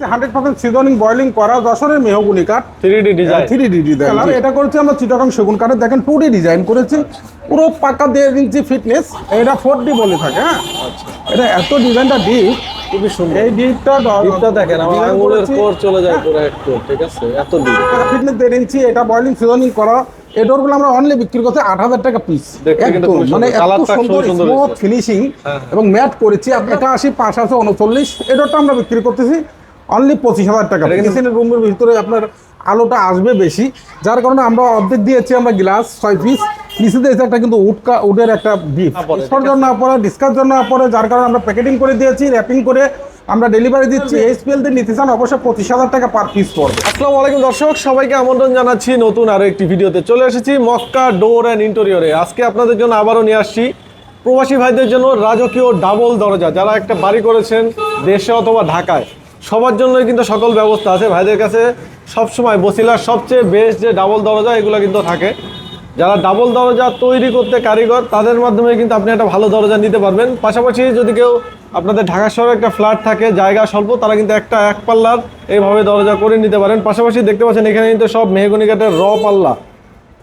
Hundred percent seasoning boiling করা মেহগুনি কাঠ। Three D design three D design এটা করেছি আমরা চিটাগং সেগুন কাঠের। দেখেন টু ডি ডিজাইন করেছি। পুরো পাকা দেড় ইঞ্চি ফিটনেস এটা ফোর ডি বলে থাকে হ্যাঁ? এটা এত ডিজাইনটা ডিপ খুবই সুন্দর। এই ডিপটা ডিপটা দেখেন আমার আঙুলের কোর চলে যায় পুরো একটু ঠিক আছে? এত ডিপ ফিটনেস দেড় ইঞ্চি এটা বয়লিং সিজনিং করা। এই ডোরগুলো আমরা অনলি বিক্রি আট হাজার টাকা পিস মানে এত সুন্দর সুন্দর স্মুথ ফিনিশিং হ্যাঁ। এবং ম্যাট করেছি। এটা আসি পাঁচ আছে উনচল্লিশ। এই ডোরটা আমরা বিক্রি করতেছি। অনলি পঁচিশ হাজার টাকা। কিচেনের রুমের ভিতরে আপনার আলোটা আসবে বেশি। যার কারণে আমরা অর্ধেক দিয়েছি আমরা গ্লাস ছয় পিস নিচে দিয়েছি একটা কিন্তু উডকা উডের একটা না জন্য না পড়ে ডিসকাস জন্য না পড়ে যার কারণে আমরা প্যাকেটিং করে দিয়েছি র্যাপিং করে আমরা ডেলিভারি দিচ্ছি। এইচপিএল দিয়ে নিতে চান অবশ্যই পঁচিশ হাজার টাকা পার পিস পড়বে। আসসালামু আলাইকুম দর্শক সবাইকে আমন্ত্রণ জানাচ্ছি নতুন আরও একটি ভিডিওতে। চলে এসেছি মক্কা ডোর অ্যান্ড ইন্টেরিয়রে আজকে আপনাদের জন্য আবারও নিয়ে আসছি প্রবাসী ভাইদের জন্য রাজকীয় ডাবল দরজা। যারা একটা বাড়ি করেছেন দেশে অথবা ঢাকায় সবার জন্যই কিন্তু সকল ব্যবস্থা আছে। ভাইদের কাছে সবসময় বসিলার সবচেয়ে বেস্ট যে ডাবল দরজা, এগুলো কিন্তু থাকে। যারা ডাবল দরজা তৈরি করতে কারিগর, তাদের মাধ্যমে কিন্তু আপনি একটা ভালো দরজা নিতে পারবেন। পাশাপাশি যদি কেউ আপনাদের ঢাকা শহরে একটা ফ্ল্যাট থাকে, জায়গা স্বল্প, তারা কিন্তু একটা এক পাল্লার এইভাবে দরজা করে নিতে পারেন। পাশাপাশি দেখতে পাচ্ছেন, এখানে কিন্তু সব মেহগনি কাঠের র পাল্লা।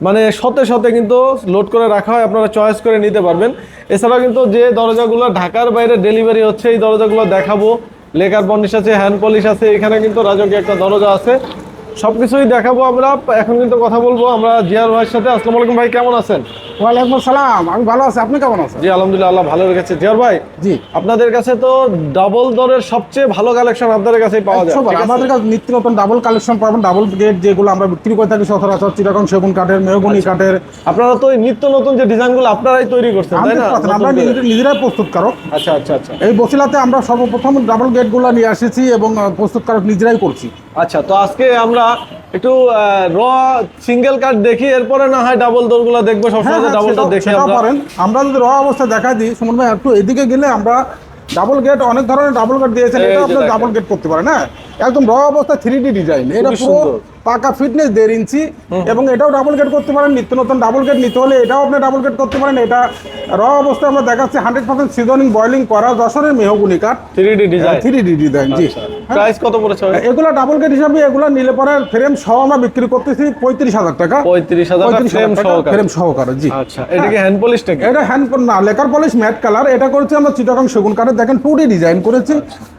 মানে শতে শতে কিন্তু লোড করে রাখা হয়, আপনারা চয়েস করে নিতে পারবেন। এছাড়াও কিন্তু যে দরজাগুলো ঢাকার বাইরে ডেলিভারি হচ্ছে, এই দরজাগুলো দেখাবো। লেকার বনিশ আছে হ্যান্ড পলিশ আছে এখানে কিন্তু রাজকীয় একটা দরজা আছে। সব কিছুই দেখাবো আমরা। এখন কিন্তু কথা বলব আমরা জিয়ার ভাইয়ের সাথে। আসসালামু আলাইকুম ভাই কেমন আছেন? ওয়ালাইকুম আসসালাম। আমি ভালো আছি। আপনি কেমন আছেন? জি আলহামদুলিল্লাহ আল্লাহ ভালো রেখেছে। জিয়ার ভাই জি। আপনাদের কাছে তো ডাবল দরের সবচেয়ে ভালো কালেকশন আপনাদের কাছেই পাওয়া যায় আমাদের কাছে নিত্য নতুন ডাবল কালেকশন পাবেন। ডাবল গেট যেগুলো আমরা বিক্রি করে থাকি সচরাচর চিটাগং সেগুন কাঠের মেহগুনি আচ্ছা। কাঠের। আপনারা তো এই নিত্য নতুন যে ডিজাইনগুলো আপনারাই তৈরি করছেন তাই না? 100% আমরা নিজেরাই প্রস্তুতকারক আচ্ছা আচ্ছা আচ্ছা। এই বসিলাতে আমরা সর্বপ্রথম ডাবল গেটগুলো নিয়ে এসেছি এবং প্রস্তুতকারক নিজেরাই করছি। আচ্ছা তো আজকে আমরা একটু র সিঙ্গেল কার্ড দেখি এরপরে না হয় ডাবল দোরগুলো দেখব হ্যাঁ, সবসময় ডাবল ডাবলটা দেখে দেখি আমরা পারেন। আমরা যদি র অবস্থা দেখা দিই সুমন ভাই একটু এদিকে গেলে আমরা ডাবল গেট অনেক ধরনের ডাবল গেট দিয়েছেন এটা আপনি ডাবল গেট করতে পারেন হ্যাঁ? একদম র অবস্থা থ্রি ডি ডিজাইন এটা পুরো। পাকা ফিটনেস দেড় ইঞ্চি এবং এটাও ডাবল গেট করতে পারেন নিত্য নতুন ডাবল গেট নিতে হলে এটাও আপনি ডাবল গেট করতে পারেন। এটা র অবস্থায় আমরা দেখাচ্ছি হান্ড্রেড পার্সেন্ট সিজনিং বয়লিং করা যশোরের মেহগুনি কাঠ। Three D design three D design জি। হ্যাঁ। প্রাইস কত পড়েছে? এগুলো ডাবল গেট হিসাবে এগুলো নিলে পরে ফ্রেম সহ আমরা বিক্রি করতেছি পঁয়ত্রিশ হাজার টাকা। পঁয়ত্রিশ হাজার ফ্রেম সহকারে। ফ্রেম সহকারে জি। আচ্ছা এটা কি হ্যান্ড পলিশটা কি এটা হ্যান্ড না লেকার পলিশ ম্যাট কালার এটা করেছি আমরা চিটাগং সেগুন কাঠের দেখেন টু ডি ডিজাইন করেছি।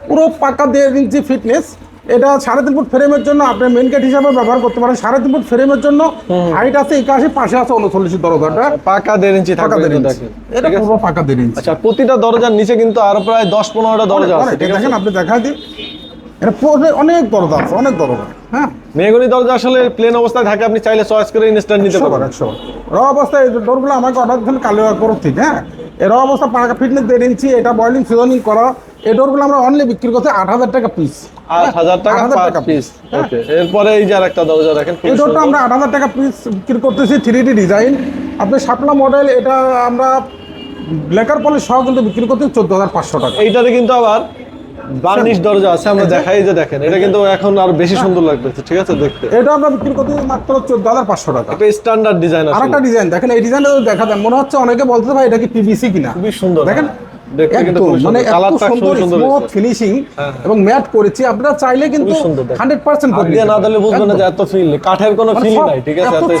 পুরো পাকা দেড় ইঞ্চি ফিটনেস এটা সাড়ে তিন ফুট ফ্রেমের জন্য আপনি মেন গেট হিসাবে ব্যবহার করতে পারেন। সাড়ে তিন ফুট ফ্রেমের জন্য হাইট আছে একাশি পাশে আছে উনচল্লিশ দরজাটা পাকা দেড় ইঞ্চি পাকা দেড় ইঞ্চি এটা পুরো পাকা দেড় ইঞ্চি আচ্ছা প্রতিটা দরজার নিচে কিন্তু আরও প্রায় দশ পনেরোটা দরজা আছে দেখেন আপনি দেখা দিন এটা অনেক দরজা আছে অনেক দরজা হ্যাঁ? মেহগনি দরজা আসলে প্লেন অবস্থায় থাকে আপনি চাইলে চয়েস করে ইনস্ট্যান্ট নিতে পারবেন। একশো। র অবস্থায় এই ডোরগুলো আমাকে অর্ডার দিচ্ছেন কালো করো ঠিক হ্যাঁ? এর অবস্থা পাকা ফিটনেস দেড় ইঞ্চি এটা বয়লিং সিজনিং করা এই ডোরগুলো আমরা অনলি বিক্রি করছি আট হাজার টাকা পিস আট হাজার টাকা টাকা পিস। ওকে এরপরে এই যে আরেকটা দরজা দেখেন এই ডোরটা আমরা আট হাজার টাকা পিস বিক্রি করতেছি থ্রি ডি ডিজাইন আপনি শাপলা মডেল এটা আমরা ব্ল্যাকার পলিশ সহ কিন্তু বিক্রি করতেছি চোদ্দ হাজার পাঁচশো টাকা। এইটাতে কিন্তু আবার বার্নিশ দরজা আছে আমরা দেখাই যে দেখেন এটা কিন্তু এখন আর বেশি সুন্দর লাগতেছে ঠিক আছে দেখতে। এটা আমরা বিক্রি করতেছি মাত্র চোদ্দ হাজার পাঁচশো টাকা। একটা স্ট্যান্ডার্ড ডিজাইন আর একটা ডিজাইন দেখেন এই ডিজাইনটা দেখা দেন মনে হচ্ছে অনেকে বলতে ভাই এটা কি পিভিসি কিনা? খুবই সুন্দর। দেখেন মানে এত সুন্দর সুন্দর স্মুথ ফিনিশিং হ্যাঁ, এবং ম্যাট করেছি আপনারা চাইলে কিন্তু খুবই সুন্দর দেখেন। হান্ড্রেড পার্সেন্ট হাত দিয়ে না দিলে বুঝবেন না যে এত ফিল কাঠের কোনো মানে ফিল নাই ঠিক আছে এত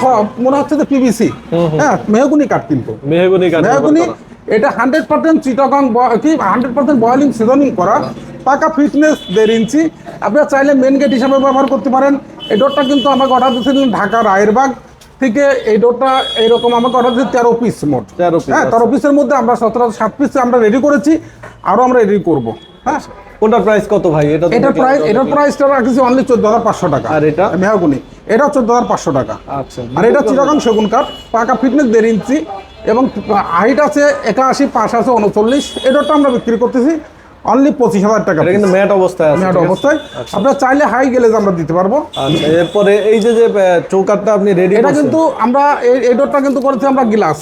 মনে হচ্ছে যে পিভিসি হ্যাঁ মেহগুনি কাঠ কিন্তু মেহগনি কাঠ মেহগুনি এটা চিটাগং কি বয়লিং সিজনিং করা পাকা ফিটনেস দেড় ইঞ্চি। আপনারা চাইলে মেন গেট হিসাবে ব্যবহার করতে পারেন। এই ডোরটা কিন্তু আমাকে অর্ডার দিয়েছিলেন ঢাকা রায়েরবাগ। থেকে এই ডোরটা এইরকম আমাকে অর্ডার দিয়েছে তেরো পিস মোট। 13 piece, হ্যাঁ তেরো পিসের মধ্যে আমরা সতেরো সাত পিস আমরা রেডি করেছি আরও আমরা রেডি করব। হ্যাঁ? কোনটার প্রাইস কত ভাই? এটা দেখলাম, প্রাইস এটার প্রাইসটা রাখছি অনলি চোদ্দ হাজার পাঁচশো টাকা। আর এটা? মেহাগুনি এটাও চোদ্দ হাজার পাঁচশো টাকা। আচ্ছা আর এটা চিরকম সেগুন কাঠ পাকা ফিটনেস দেড় ইঞ্চি এবং হাইট আছে একাশি পাঁচ আছে উনচল্লিশ। এটাটা আমরা বিক্রি করতেছি। অনলি পঁচিশ হাজার টাকা কিন্তু ম্যাট অবস্থায় আছে ম্যাট অবস্থায়। আপনারা চাইলে হাই গেলে আমরা দিতে পারব। আচ্ছা এরপরে এই যে যে আহ, চৌকাঠটা আপনি রেডি এটা কিন্তু আমরা এই- ডোরটা কিন্তু করেছি আমরা গ্লাস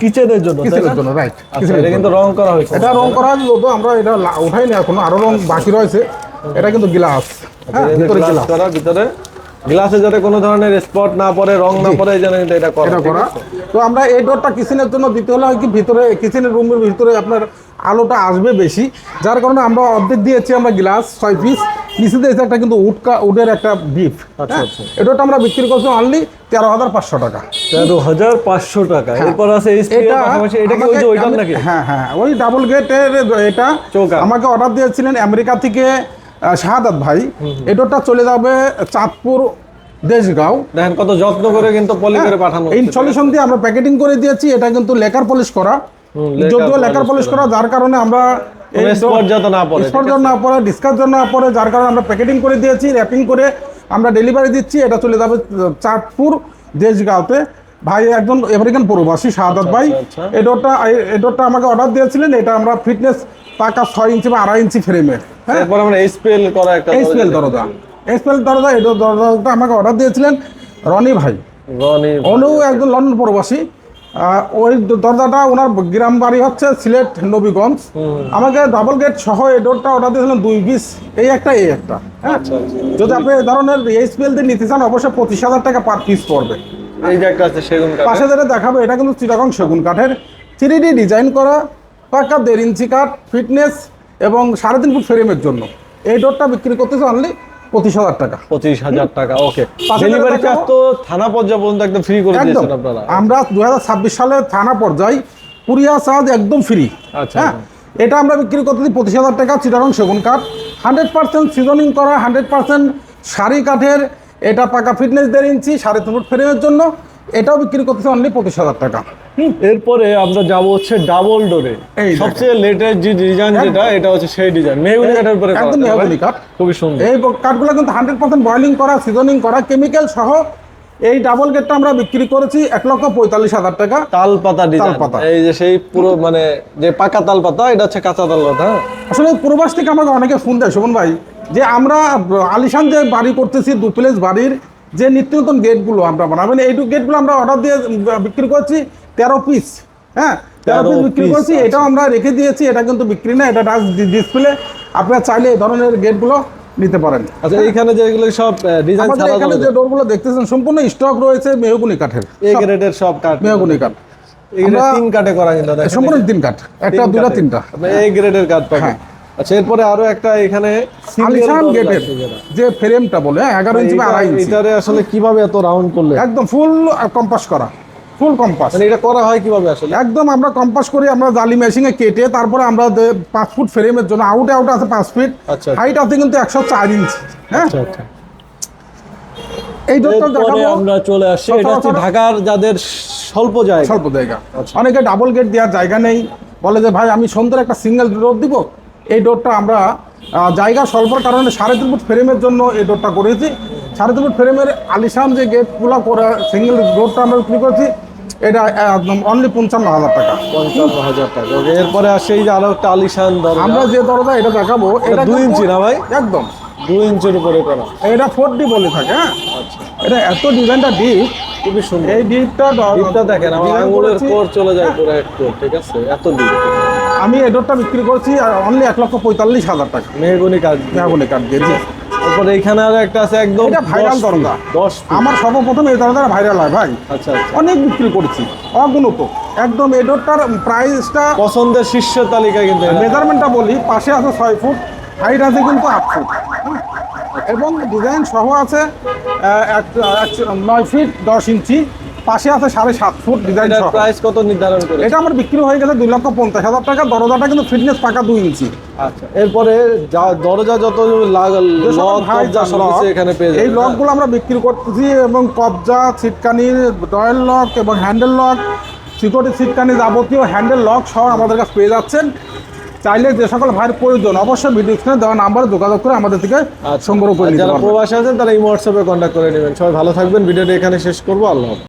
কিচেনের জন্য তাই কিসের না? জন্য রাইট আচ্ছা, এটা কিন্তু রং করা হয়েছে। এটা রং করা হয়েছে যদিও আমরা এটা উঠাইনি এখনও আরও রং বাকি রয়েছে। এটা কিন্তু গ্লাস হ্যাঁ ভিতরে গ্লাস ভিতরে গ্লাসে যাতে কোনো ধরনের স্পট না পড়ে রং না পড়ে এই জন্য কিন্তু এটা করা। এটা করা। তো আমরা এই ডোরটা কিচেনের জন্য দিতে হলে হয় কি ভিতরে কিচেনের রুমের ভিতরে আপনার আলোটা আসবে বেশি। যার কারণে আমরা অর্ধেক দিয়েছি আমরা গ্লাস ছয় পিস। নিচে দিয়েছে একটা কিন্তু উড কা উডের একটা বিফ আচ্ছা, আচ্ছা। এটা আমরা বিক্রি করছি অনলি তেরো হাজার পাঁচশো টাকা। তেরো হাজার পাঁচশো টাকা। এরপর আছে পাশাপাশি এটা কি ওই নাকি? হ্যাঁ হ্যাঁ ওই ডাবল গেটের এটা। আমাকে অর্ডার দিয়েছিলেন আমেরিকা থেকে শাহাদাত ভাই এটাটা চলে যাবে চাঁদপুর দেশগাঁও। দেখেন কত যত্ন করে কিন্তু পলি করে পাঠানো হচ্ছে। দিয়ে আমরা প্যাকেটিং করে দিয়েছি এটা কিন্তু লেকার পলিশ করা। যদিও লেকার পলিশ করা। যার কারণে আমরা না পড়ে, স্পট না পড়ে ডিসকাস না পড়ে যার কারণে আমরা প্যাকেটিং করে দিয়েছি র্যাপিং করে আমরা ডেলিভারি দিচ্ছি এটা চলে যাবে চাঁদপুর দেশগাঁওতে। ভাই একজন আমেরিকান প্রবাসী শাহাদাত ভাই আচ্ছা। এডোটা এডোটা আমাকে অর্ডার দিয়েছিলেন এটা আমরা ফিটনেস পাকা ছয় ইঞ্চি বা আড়াই ইঞ্চি ফ্রেমের হ্যাঁ? এরপর আমরা এইচপিএল করা একটা এসপিএল দরজা এসপিএল দরজা। এই দরজাটা আমাকে অর্ডার দিয়েছিলেন রনি ভাই। রনি উনিও একজন লন্ডন প্রবাসী। ওই দরজাটা ওনার গ্রাম বাড়ি হচ্ছে সিলেট নবীগঞ্জ। আমাকে ডাবল গেট সহ এই ডোরটা অর্ডার দিয়েছিলেন দুই পিস এই একটা এই একটা হ্যাঁ? আচ্ছা আচ্ছা। যদি আপনি এই ধরনের এইচপিএল দিয়ে নিতে চান অবশ্যই পঁচিশ হাজার টাকা পার পিস পড়বে। এই যে একটা আছে সেগুন পাশে যেটা দেখাবো এটা কিন্তু চিটাগং সেগুন কাঠের। থ্রি ডি ডিজাইন করা পাকা দেড় ইঞ্চি কাঠ ফিটনেস এবং সাড়ে তিন ফুট ফ্রেমের জন্য। এই ডোরটা বিক্রি করতেছে অনলি পঁচিশ হাজার টাকা। পঁচিশ হাজার টাকা ওকে ডেলিভারি চার্জ তো থানা পর্যায়ে পর্যন্ত একদম ফ্রি করে দিয়েছেন আপনারা। আমরা দু হাজার ছাব্বিশ সালে থানা পর্যায়ে কুরিয়া চার্জ একদম ফ্রি আচ্ছা, হ্যাঁ? এটা আমরা বিক্রি করতেছি পঁচিশ হাজার টাকা চিটারং সেগুন কাঠ। হান্ড্রেড পার্সেন্ট সিজনিং করা হান্ড্রেড পার্সেন্ট শাড়ি কাঠের। এটা পাকা ফিটনেস দেড় ইঞ্চি সাড়ে তিন ফুট ফ্রেমের জন্য। এটাও বিক্রি করতেছে অনলি পঁচিশ হাজার টাকা। এরপরে আমরা যাব হচ্ছে ডাবল ডোরে সবচেয়ে লেটেস্ট যে ডিজাইন যেটা এটা হচ্ছে সেই ডিজাইন মেহগুনি কাঠের উপরে একদম? মেহগনি কাঠ। খুবই সুন্দর। এই কাঠগুলো কিন্তু হান্ড্রেড পার্সেন্ট বয়লিং করা সিজনিং করা কেমিক্যাল সহ এই ডাবল গেটটা আমরা বিক্রি করেছি এক লক্ষ পঁয়তাল্লিশ হাজার টাকা। তাল পাতা ডিজাইন তালপাতা। এই যে সেই পুরো মানে যে পাকা তাল পাতা এটা হচ্ছে কাঁচা তাল পাতা হ্যাঁ? আসলে পূর্বাস থেকে আমাকে অনেকে ফোন দেয় শোভন ভাই যে আমরা আলিশান যে বাড়ি করতেছি ডুপ্লেস বাড়ির যে নিত্য নতুন গেটগুলো আমরা বানাবেন এই গেটগুলো আমরা অর্ডার দিয়ে বিক্রি করছি তেরো পিস হ্যাঁ? তেরো পিস বিক্রি করছি এটাও আমরা রেখে দিয়েছি এটা কিন্তু বিক্রি না এটা ডিসপ্লে আপনারা চাইলে এই ধরনের গেটগুলো নিতে পারেন। আচ্ছা এইখানে যে এগুলো সব ডিজাইন ছাড়া এখানে যে ডোরগুলো দেখতেছেন সম্পূর্ণ স্টক রয়েছে মেহগুনি কাঠের। এই গ্রেডের সব কাঠ। মেহগুনি কাঠ। এগুলো তিন কাঠে করা কিন্তু সম্পূর্ণ তিন কাঠ একটা দুটা তিনটা। এই গ্রেডের কাঠ পাবেন। হ্যাঁ। আচ্ছা এরপরে আরও একটা এখানে আলিশান গেটের যে ফ্রেমটা বলে হ্যাঁ, এগারো ইঞ্চি বা আড়াই ইঞ্চি এটারে আসলে কীভাবে এত রাউন্ড করলে? একদম ফুল কম্পাস করা ফুল কম্পাস মানে এটা করা হয় কীভাবে আসলে? একদম আমরা কম্পাস করি আমরা জালি মেশিনে কেটে তারপরে আমরা পাঁচ ফুট ফ্রেমের জন্য আউটে আউট আছে পাঁচ ফিট আচ্ছা। হাইট আছে কিন্তু একশো চার ইঞ্চি হ্যাঁ? আচ্ছা আচ্ছা। এই দেখাবো। আমরা চলে আসছি এটা হচ্ছে ঢাকার যাদের স্বল্প জায়গা। স্বল্প জায়গা। আচ্ছা। অনেকে ডাবল গেট দেওয়ার জায়গা নেই বলে যে ভাই আমি সুন্দর একটা সিঙ্গেল রোড দিব এই ডোরটা আমরা জায়গা স্বল্পর কারণে সাড়ে তিন ফুট ফ্রেমের জন্য এই ডোরটা করেছি। সাড়ে তিন ফুট ফ্রেমের আলিশান যে গেটগুলো করে সিঙ্গেল ডোরটা আমরা বিক্রি করেছি এটা একদম অনলি পঞ্চান্ন হাজার টাকা। পঞ্চান্ন হাজার টাকা। এরপরে আসে এই যে আরও একটা আলিশান দরজা। আমরা যে দরজা এটা দেখাবো। এটা দুই ইঞ্চি না ভাই? একদম। দুই ইঞ্চির উপরে করা। এটা ফোর ডি বলে থাকে হ্যাঁ? আচ্ছা। এটা এত ডিজাইনটা ডিপ খুবই সুন্দর। এই ডিপটা ডিপটা দেখেন আমার আঙুলের কোর চলে যায় পুরো একটু ঠিক আছে? এত ডিপ আমি এডোরটা বিক্রি করছি আর অনলি এক লক্ষ পঁয়তাল্লিশ হাজার টাকা। মেহগুনি কাজ মেহগনি কাঠ দিয়েছি তারপরে এখানে আর একটা আছে একদম এটা viral 10 দরজা। feet, 10 feet। আমার সর্বপ্রথম এই দরজাটা ভাইরাল হয় ভাই। আচ্ছা আচ্ছা। অনেক বিক্রি করেছি অগুণত। একদম এই ডোরটার প্রাইসটা পছন্দের শীর্ষ তালিকায় কিন্তু মেজারমেন্টটা বলি পাশে আছে ছয় ফুট হাইট আছে কিন্তু আট ফুট। হ্যাঁ। এবং ডিজাইন সহ আছে এক- নয় ফিট দশ ইঞ্চি। পাশে আছে সাড়ে সাত ফুট ডিজাইন প্রাইস কত নির্ধারণ করে এটা আমার বিক্রি হয়ে গেছে দুই লক্ষ পঞ্চাশ হাজার টাকা। দরজাটা কিন্তু ফিটনেস পাকা দুই ইঞ্চি। আচ্ছা এরপরে যা দরজা যত এখানে পেয়ে এই লকগুলো আমরা বিক্রি করতেছি এবং কবজা ছিটকানি ডয়েল লক এবং হ্যান্ডেল লক সিকিউরিটি ছিটকানি যাবতীয় হ্যান্ডেল লক সহ আমাদের কাছে পেয়ে যাচ্ছেন। চাইলে যে সকল ভাইয়ের প্রয়োজন অবশ্যই ভিডিও স্ক্রিনে দেওয়া নাম্বারে যোগাযোগ করে আমাদের থেকে আচ্ছা। সংগ্রহ করে যারা প্রবাসী আছেন তারা এই হোয়াটসঅ্যাপে কন্ট্যাক্ট করে নেবেন। সবাই ভালো থাকবেন ভিডিওটা এখানে শেষ করব। আল্লাহ।